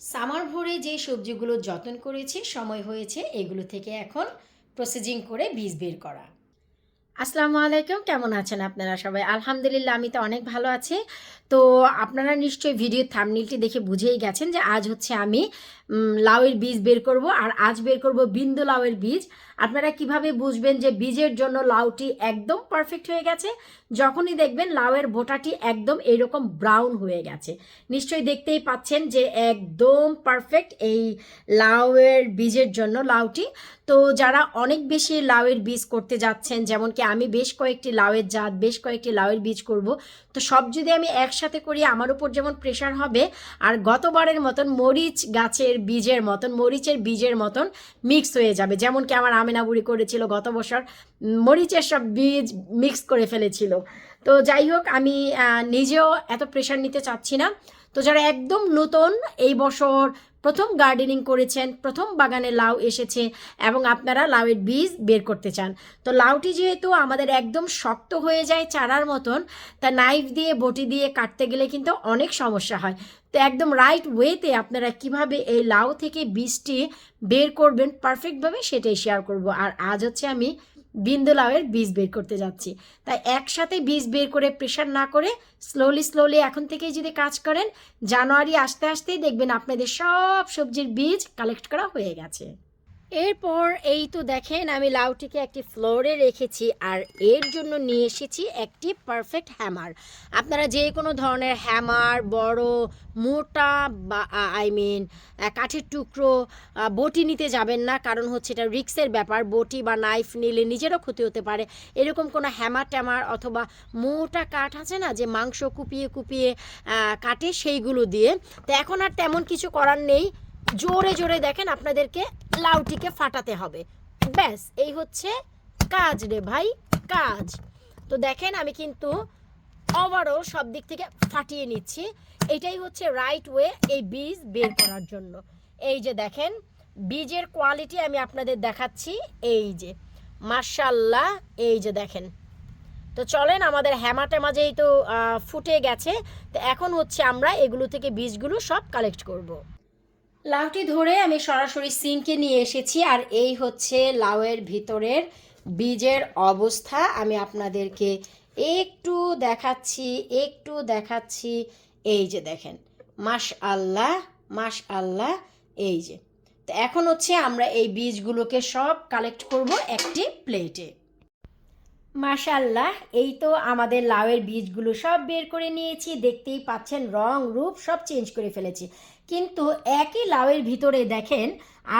Summer ভরে যে সবজিগুলো যত্ন করেছি, সময় হয়েছে, এগুলো থেকে এখন প্রসেসিং করে বীজ বের করা। আসসালামু আলাইকুম, কেমন আছেন আপনারা সবাই? আলহামদুলিল্লাহ, আমি তো অনেক ভালো আছি। তো আপনারা নিশ্চয়ই ভিডিও থামনিলটি দেখে বুঝেই গেছেন যে আজ হচ্ছে আমি লাউয়ের বীজ বের করব, আর আজ বের করব বিন্দু লাউয়ের বীজ। আপনারা কীভাবে বুঝবেন যে বীজের জন্য লাউটি একদম পারফেক্ট হয়ে গেছে? যখনই দেখবেন লাউয়ের বোটাটি একদম এরকম ব্রাউন হয়ে গেছে। নিশ্চয়ই দেখতেই পাচ্ছেন যে একদম পারফেক্ট এই লাউয়ের বীজের জন্য লাউটি। তো যারা অনেক বেশি লাউয়ের বীজ করতে যাচ্ছেন, যেমন কি আমি বেশ কয়েকটি লাউয়ের জাত, বেশ কয়েকটি লাউয়ের বীজ করব, তো সব যদি আমি একসাথে করি, আমার উপর যেমন প্রেশার হবে, আর গতবারের মতন মরিচ গাছের বীজের মতন, মরিচের বীজের মতন মিক্স হয়ে যাবে। যেমন কি আমার আমেনা বুড়ি করেছিল গত বছর মরিচের সব বীজ মিক্স করে ফেলেছিল। তো যাই হোক, আমি নিজেও এত প্রেশার নিতে চাচ্ছি না। তো যারা একদম নতুন এই বছর প্রথম গার্ডেনিং করেছেন, প্রথম বাগানে লাউ এসেছে এবং আপনারা লাউয়ের বীজ বের করতে চান। তো লাউটি যেহেতু আমাদের একদম শক্ত হয়ে যায় চারার মতন, তা নাইফ দিয়ে, বটি দিয়ে কাটতে গেলে কিন্তু অনেক সমস্যা হয়। তো একদম রাইট ওয়েতে আপনারা কীভাবে এই লাউ থেকে বীজটি বের করবেন পারফেক্টভাবে সেটাই শেয়ার করব। আর আজ হচ্ছে আমি বিন্দু লাউয়ের বীজ বের করতে যাচ্ছি। তাই একসাথে বীজ বের করে প্রেশার না করে স্লোলি স্লোলি এখন থেকেই যদি কাজ করেন, জানুয়ারি আসতে আসতেই দেখবেন আপনাদের সব সবজির বীজ কালেক্ট করা হয়ে গেছে। এরপর এই তো দেখেন, আমি লাউটিকে একটি ফ্লোরে রেখেছি আর এর জন্য নিয়ে এসেছি একটি পারফেক্ট হ্যামার আপনারা যে কোনো ধরনের হ্যামার বড়, মোটা বা আই মিন কাঠের টুকরো বটি নিতে যাবেন না, কারণ হচ্ছে এটা রিক্সের ব্যাপার। বটি বা নাইফ নিলে নিজেরও ক্ষতি হতে পারে। এরকম কোনো হ্যামার ট্যামার অথবা মোটা কাঠ আছে না, যে মাংস কুপিয়ে কুপিয়ে কাটে সেইগুলো দিয়ে। তো এখন আর তেমন কিছু করার নেই। জোরে জোরে দেখেন আপনাদেরকে লাউটিকে ফাটাতে হবে। ব্যাস এই হচ্ছে কাজ রে ভাই কাজ। তো দেখেন আমি কিন্তু ওভারঅল সব দিক থেকে ফাটিয়ে নিচ্ছি। এটাই হচ্ছে রাইট ওয়ে এই বীজ বের করার জন্য। এই যে দেখেন বীজের কোয়ালিটি আমি আপনাদের দেখাচ্ছি। এই যে মার্শাল্লাহ এই যে দেখেন। তো চলেন আমাদের হ্যামা ট্যামা যেহেতু আহ, ফুটে গেছে। তো এখন হচ্ছে আমরা এগুলো থেকে বীজগুলো সব কালেক্ট করব। লাউটি ধরে আমি সরাসরি সিঙ্কে নিয়ে এসেছি, আর এই হচ্ছে লাউয়ের ভিতরের বীজের অবস্থা। আমি আপনাদেরকে একটু দেখাচ্ছি একটু দেখাচ্ছি, এই যে দেখেন মাস আল্লাহ মাস আল্লাহ এই যে। তো এখন হচ্ছে আমরা এই বীজগুলোকে সব কালেক্ট করব একটি প্লেটে মাশাল্লাহ এই তো আমাদের লাউয়ের বীজগুলো সব বের করে নিয়েছি, দেখতেই পাচ্ছেন রং, রূপ সব চেঞ্জ করে ফেলেছি। কিন্তু একই লাউয়ের ভিতরে দেখেন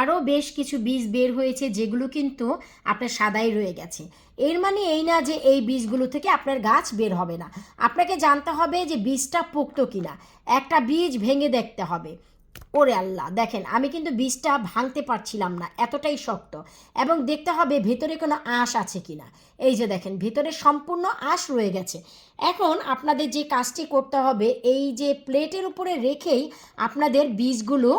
আরও বেশ কিছু বীজ বের হয়েছে যেগুলো কিন্তু আপনার সাদাই রয়ে গেছে। এর মানে এই না যে এই বীজগুলো থেকে আপনার গাছ বের হবে না। আপনাকে জানতে হবে যে বীজটা পোক্ত কিনা। একটা বীজ ভেঙে দেখতে হবে। ওরে আল্লাহ, দেখেন, আমি কিন্তু বীজটা ভাঙতে পারছিলাম না, এতটাই শক্ত। এবং দেখতে হবে ভেতরে কোনো আঁশ আছে কিনা। এই যে দেখেন, ভেতরে সম্পূর্ণ আঁশ রয়ে গেছে। এখন আপনাদের যে কাজটি করতে হবে, এই যে প্লেটের উপরে রেখেই আপনাদের বীজগুলো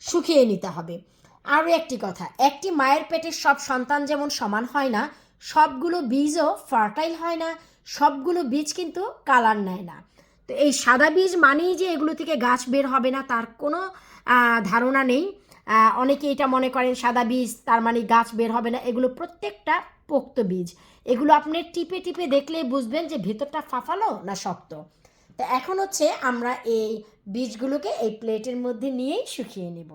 শুকিয়ে নিতে হবে। আরও একটি কথা, একটি মায়ের পেটের সব সন্তান যেমন সমান হয় না, সবগুলো বীজও ফার্টাইল হয় না, সবগুলো বীজ কিন্তু কালার নেয় না। তো এই সাদা বীজ মানেই যে এগুলো থেকে গাছ বের হবে না, তার কোনো ধারণা নেই। অনেকে এটা মনে করেন সাদা বীজ, তার মানে গাছ বের হবে না। এগুলো প্রত্যেকটা পোক্ত বীজ। এগুলো আপনি টিপে টিপে দেখলেই বুঝবেন যে ভেতরটা ফাফালো না শক্ত। তো এখন হচ্ছে আমরা এই বীজগুলোকে এই প্লেটের মধ্যে নিয়েই শুকিয়ে নেব।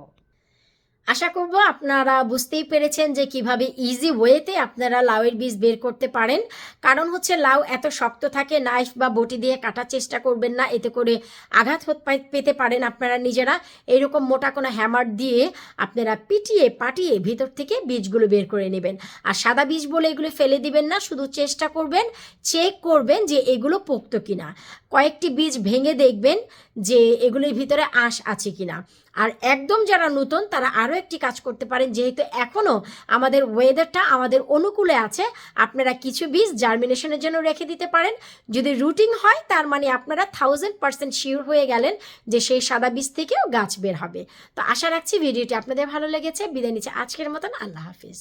আশা করব আপনারা বুঝতেই পেরেছেন যে কীভাবে ইজি ওয়েতে আপনারা লাউয়ের বীজ বের করতে পারেন। কারণ হচ্ছে লাউ এত শক্ত থাকে নাইফ বা বটি দিয়ে কাটার চেষ্টা করবেন না, এতে করে আঘাত পেতে পারেন আপনারা নিজেরা। এরকম মোটা কোনো হ্যামার দিয়ে আপনারা পিটিয়ে পাটিয়ে ভিতর থেকে বীজগুলো বের করে নেবেন। আর সাদা বীজ বলে এগুলো ফেলে দিবেন না, শুধু চেষ্টা করবেন চেক করবেন যে এগুলো পোক্ত কিনা। কয়েকটি বীজ ভেঙে দেখবেন যে এগুলির ভিতরে আঁশ আছে কিনা। আর একদম যারা নতুন, তারা আরও একটি কাজ করতে পারেন। যেহেতু এখনও আমাদের ওয়েদারটা আমাদের অনুকূলে আছে, আপনারা কিছু বীজ জার্মিনেশনের জন্য রেখে দিতে পারেন। যদি রুটিং হয়, তার মানে আপনারা থাউজেন্ড পার্সেন্ট শিওর হয়ে গেলেন যে সেই সাদা বীজ থেকেও গাছ বের হবে। তো আশা রাখছি ভিডিওটি আপনাদের ভালো লেগেছে। বিদায় নিচ্ছে আজকের মতন। আল্লাহ হাফিজ।